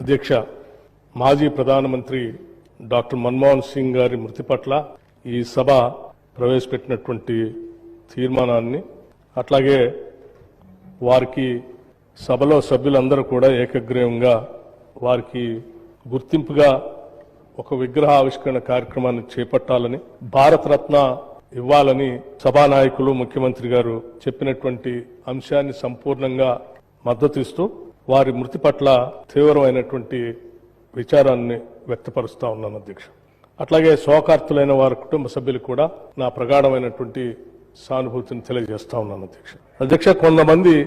అధ్యక్ష మాజీ ప్రధానమంత్రి డాక్టర్ మన్మోహన్ సింగ్ గారి మృతి పట్ల ఈ సభ ప్రవేశపెట్టినటువంటి తీర్మానాన్ని అట్లాగే వారికి సభలో సభ్యులందరూ కూడా ఏకగ్రీవంగా వారికి గుర్తింపుగా ఒక విగ్రహ ఆవిష్కరణ కార్యక్రమాన్ని చేపట్టాలని భారతరత్న ఇవ్వాలని సభానాయకులు ముఖ్యమంత్రి గారు చెప్పినటువంటి అంశాన్ని సంపూర్ణంగా మద్దతు ఇస్తూ వారి మృతి పట్ల తీవ్రమైనటువంటి విచారాన్ని వ్యక్తపరుస్తా ఉన్నాను అధ్యక్ష. అట్లాగే శోకార్తులైన వారి కుటుంబ సభ్యులు కూడా నా ప్రగాఢమైనటువంటి సానుభూతిని తెలియజేస్తా ఉన్నాను అధ్యక్ష. అధ్యక్ష కొంతమంది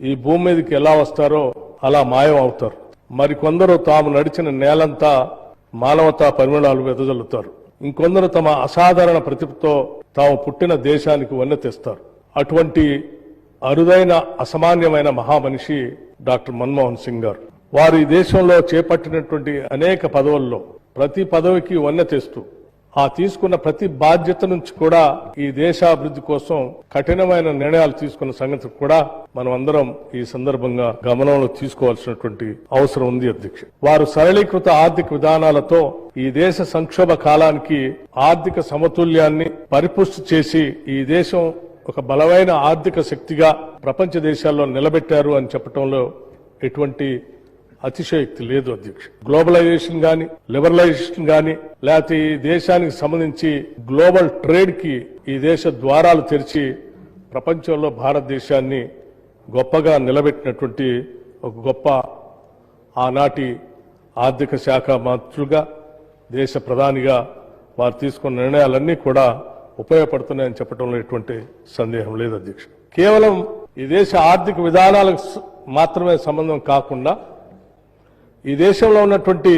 ఈ భూమి మీదకి ఎలా వస్తారో అలా మాయం అవుతారు. మరికొందరు తాము నడిచిన నేలంతా మానవతా పరిమళాలు వెదజల్లుతారు. ఇంకొందరు తమ అసాధారణ ప్రతిభతో తాము పుట్టిన దేశానికి వన్నె తెస్తారు. అటువంటి అరుదైన అసామాన్యమైన మహామనిషి డాక్టర్ మన్మోహన్ సింగ్ గారు. వారు ఈ దేశంలో చేపట్టినటువంటి అనేక పదవుల్లో ప్రతి పదవికి వన్నె తెస్తూ ఆ తీసుకున్న ప్రతి బాధ్యత నుంచి కూడా ఈ దేశాభివృద్ధి కోసం కఠినమైన నిర్ణయాలు తీసుకున్న సంగతి కూడా మనం అందరం ఈ సందర్భంగా గమనంలో తీసుకోవాల్సినటువంటి అవసరం ఉంది అధ్యక్ష. వారు సరళీకృత ఆర్థిక విధానాలతో ఈ దేశ సంక్షోభ కాలానికి ఆర్థిక సమతుల్యాన్ని పరిపుష్టి చేసి ఈ దేశం ఒక బలమైన ఆర్థిక శక్తిగా ప్రపంచ దేశాల్లో నిలబెట్టారు అని చెప్పడంలో ఎటువంటి అతిశయోక్తి లేదు అధ్యక్ష. గ్లోబలైజేషన్ గాని లిబరలైజేషన్ గాని లేకపోతే ఈ దేశానికి సంబంధించి గ్లోబల్ ట్రేడ్కి ఈ దేశ ద్వారాలు తెరిచి ప్రపంచంలో భారతదేశాన్ని గొప్పగా నిలబెట్టినటువంటి ఒక గొప్ప ఆనాటి ఆర్థిక శాఖ మంత్రులుగా దేశ ప్రధానిగా వారు తీసుకున్న నిర్ణయాలన్నీ కూడా ఉపయోగపడుతున్నాయని చెప్పడంలో ఎటువంటి సందేహం లేదు అధ్యక్ష. కేవలం ఈ దేశ ఆర్థిక విధానాలకు మాత్రమే సంబంధం కాకుండా ఈ దేశంలో ఉన్నటువంటి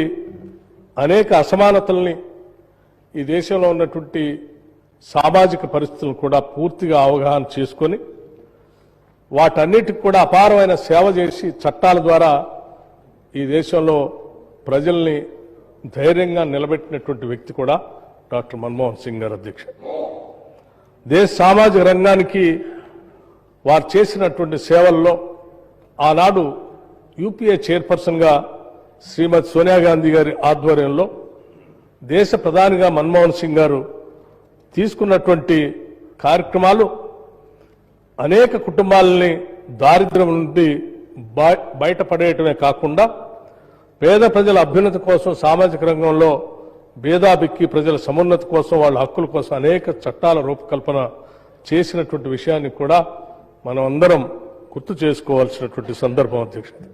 అనేక అసమానతల్ని ఈ దేశంలో ఉన్నటువంటి సామాజిక పరిస్థితులను కూడా పూర్తిగా అవగాహన చేసుకొని వాటన్నిటికి కూడా అపారమైన సేవ చేసి చట్టాల ద్వారా ఈ దేశంలో ప్రజల్ని ధైర్యంగా నిలబెట్టినటువంటి వ్యక్తి కూడా డాక్టర్ మన్మోహన్ సింగ్ గారు అధ్యక్ష. దేశ సామాజిక రంగానికి వారు చేసినటువంటి సేవల్లో ఆనాడు యూపీఏ చైర్పర్సన్గా శ్రీమతి సోనియా గాంధీ గారి ఆధ్వర్యంలో దేశ ప్రధానిగా మన్మోహన్ సింగ్ గారు తీసుకున్నటువంటి కార్యక్రమాలు అనేక కుటుంబాలని దారిద్ర్యం నుండి బయటపడేయటమే కాకుండా పేద ప్రజల అభ్యున్నతి కోసం సామాజిక రంగంలో భేదాభిక్కి ప్రజల సమున్నతి కోసం వాళ్ళ హక్కుల కోసం అనేక చట్టాల రూపకల్పన చేసినటువంటి విషయాన్ని కూడా మనం అందరం గుర్తు చేసుకోవాల్సినటువంటి సందర్భం అధ్యక్షుడు.